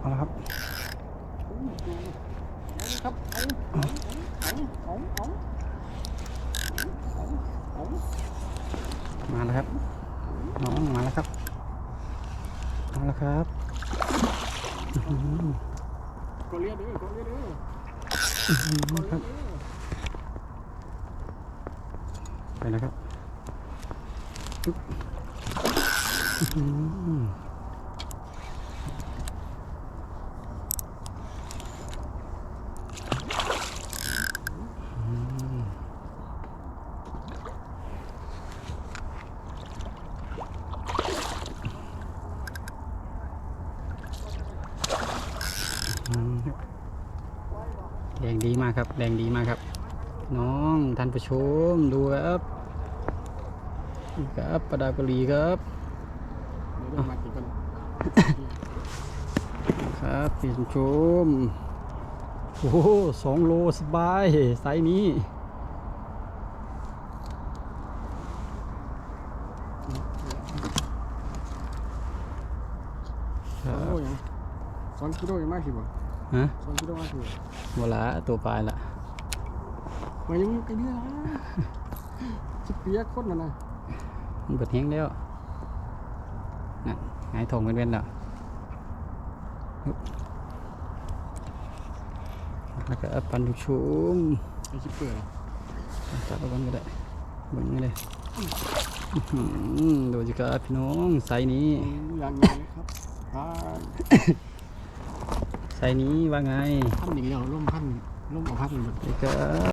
เอาละครับครับมาแล้วครับน้องมาแล้วครับมาแล้วครับก็เรียกเด้อก็เรียกเด้ออื้อหือครับไปแล้วครับปึ๊บอื้อหืออืมครับ แดงดีมากครับ แดงดีมากครับ น้องท่านผู้ชมดูครับนี่ครับปลาดาวกะหรี่ครับเดี๋ยวมากินกันครับพี่ผู้ชมโอ้โหสองโลสบายไซส์นี้คสรัองบโลยังสองกิโลยังมากสิบ่ ฮะสองกิโลมากสิบ่หมดละตัวปลายละมายังไกลเนื้อละสิเปียกคนน่ะนะมันเปิดแห้งแล้วน่ะหงายทองเป็นเว้นแล้วฮึบแล้วก็ปันผู้ชมไอ้ชิปเปอร์จับเอากันก็ได้เบิ่งเลยอื้อหือดูจิครับพี่น้องไซส์นี้อย่างนี้ครับอ่า ไซส์นี้ว่าไง พันอีกแล้วร่มพันร่มเอาพันหมดนี่ครับ